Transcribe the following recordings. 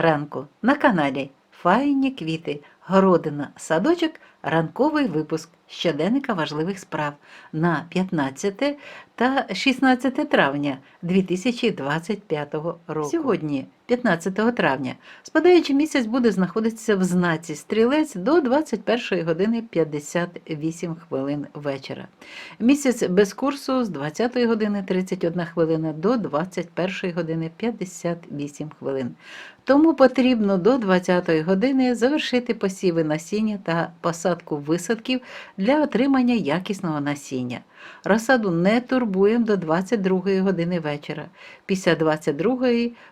ранку. На каналі Файні квіти, городина, садочок, ранковий випуск щоденника важливих справ на 15 та 16 травня 2025 року. Сьогодні, 15 травня, спадаючий місяць буде знаходитися в знаці стрілець до 21 години 58 хвилин вечора. Місяць без курсу з 20 години 31 хвилина до 21 години 58 хвилин. Тому потрібно до 20 години завершити посіви насіння та посадку висадків для отримання якісного насіння. Розсаду не турбуємо до 22 години вечора. Після 22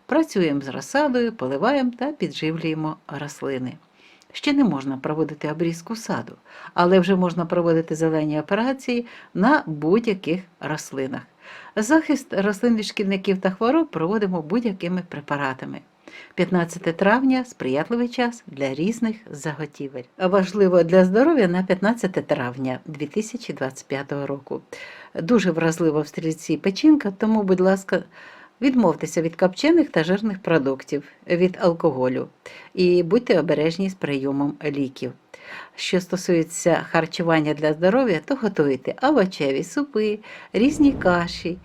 працюємо з розсадою, поливаємо та підживлюємо рослини. Ще не можна проводити обрізку саду, але вже можна проводити зелені операції на будь-яких рослинах. Захист рослин від шкідників та хвороб проводимо будь-якими препаратами. 15 травня сприятливий час для різних заготівель. Важливо для здоров'я на 15 травня 2025 року. Дуже вразлива в стрільці печінка, тому, будь ласка, відмовтеся від копчених та жирних продуктів, від алкоголю і будьте обережні з прийомом ліків. Що стосується харчування для здоров'я, то готуйте овочеві супи, різні каші,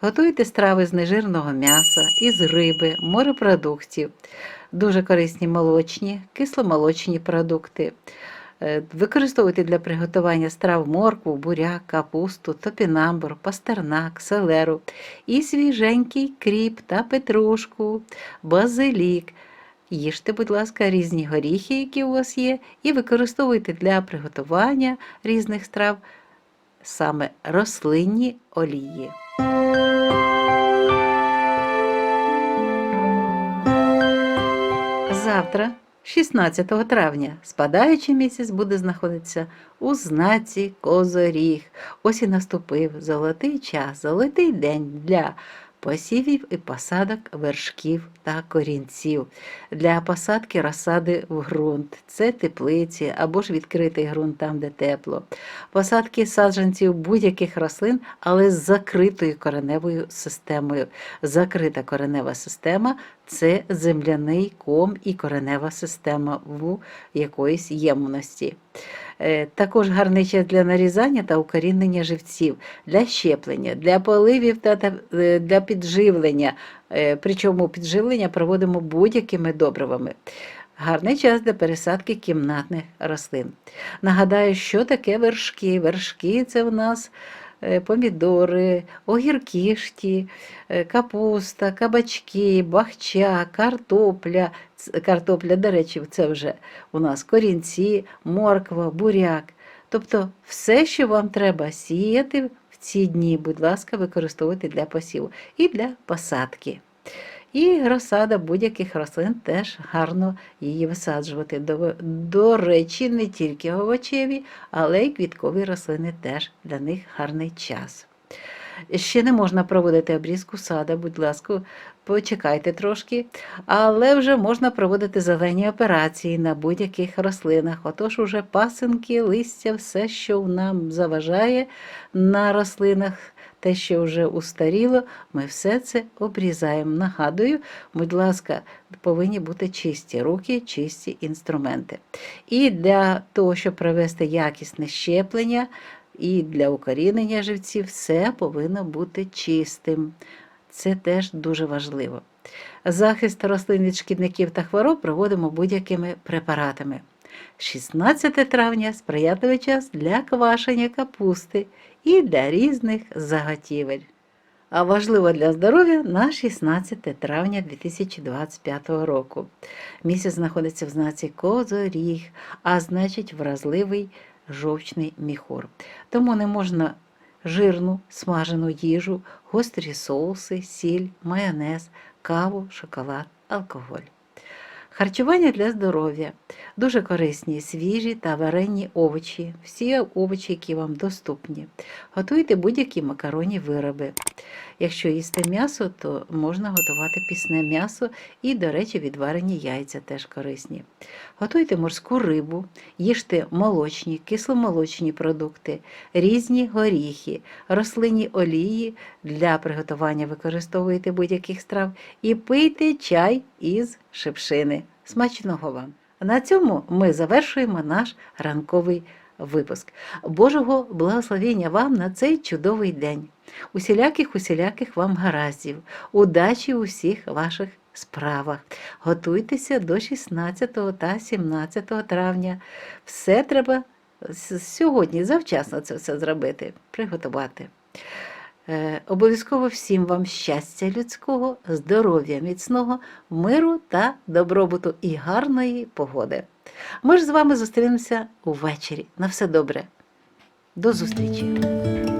готуйте страви з нежирного м'яса, із риби, морепродуктів, дуже корисні молочні, кисломолочні продукти. Е, Використовуйте для приготування страв моркву, буряк, капусту, топінамбур, пастернак, селеру і свіженький кріп та петрушку, базилік. Їжте, будь ласка, різні горіхи, які у вас є, і використовуйте для приготування різних страв саме рослинні олії. Завтра, 16 травня, спадаючий місяць буде знаходитися у знаці Козоріг. Ось і наступив золотий час, золотий день для посівів і посадок вершків та корінців, для посадки розсади в ґрунт. Це теплиці або ж відкритий ґрунт там, де тепло. Посадки саджанців будь-яких рослин, але з закритою кореневою системою. Закрита коренева система це земляний ком і коренева система в якоїсь ємності. Е, Також гарний час для нарізання та укорінення живців, для щеплення, для поливів та е, для підживлення. Е, Причому підживлення проводимо будь-якими добривами. Гарний час для пересадки кімнатних рослин. Нагадаю, що таке вершки. Вершки це в нас помідори, огірки е, капуста, кабачки, бахча, картопля. Картопля, до речі, це вже у нас корінці, морква, буряк. Тобто все, що вам треба сіяти в ці дні, будь ласка, використовуйте для посіву і для посадки. І розсада будь-яких рослин теж гарно її висаджувати. До, до речі, не тільки овочеві, але й квіткові рослини теж для них гарний час. Ще не можна проводити обрізку сада, будь ласка, почекайте трошки, але вже можна проводити зелені операції на будь-яких рослинах. Отож, уже пасинки, листя, все, що нам заважає на рослинах, те, що вже устаріло, ми все це обрізаємо. Нагадую, будь ласка, повинні бути чисті руки, чисті інструменти. І для того, щоб провести якісне щеплення, і для укорінення живців все повинно бути чистим. Це теж дуже важливо. Захист рослин від шкідників та хвороб проводимо будь-якими препаратами. 16 травня сприятливий час для квашення капусти і для різних заготівель. А важливо для здоров'я на 16 травня 2025 року. Місяць знаходиться в знаці Козоріг, а значить вразливий жовчний міхор. Тому не можна жирну смажену їжу, гострі соуси, сіль, майонез, каву, шоколад, алкоголь. Харчування для здоров'я. Дуже корисні свіжі та варені овочі, всі овочі, які вам доступні. Готуйте будь-які макаронні вироби. Якщо їсте м'ясо, то можна готувати пісне м'ясо і, до речі, відварені яйця теж корисні. Готуйте морську рибу, їжте молочні, кисломолочні продукти, різні горіхи, рослинні олії для приготування використовуйте будь-яких страв і пийте чай із шипшини. Смачного вам! На цьому ми завершуємо наш ранковий випуск. Божого благословення вам на цей чудовий день. Усіляких усіляких вам гараздів, удачі у всіх ваших справах. Готуйтеся до 16 та 17 травня. Все треба сьогодні завчасно це все зробити, приготувати. Е, Обов'язково всім вам щастя людського, здоров'я міцного, миру та добробуту і гарної погоди. Ми ж з вами зустрінемося увечері. На все добре. До зустрічі!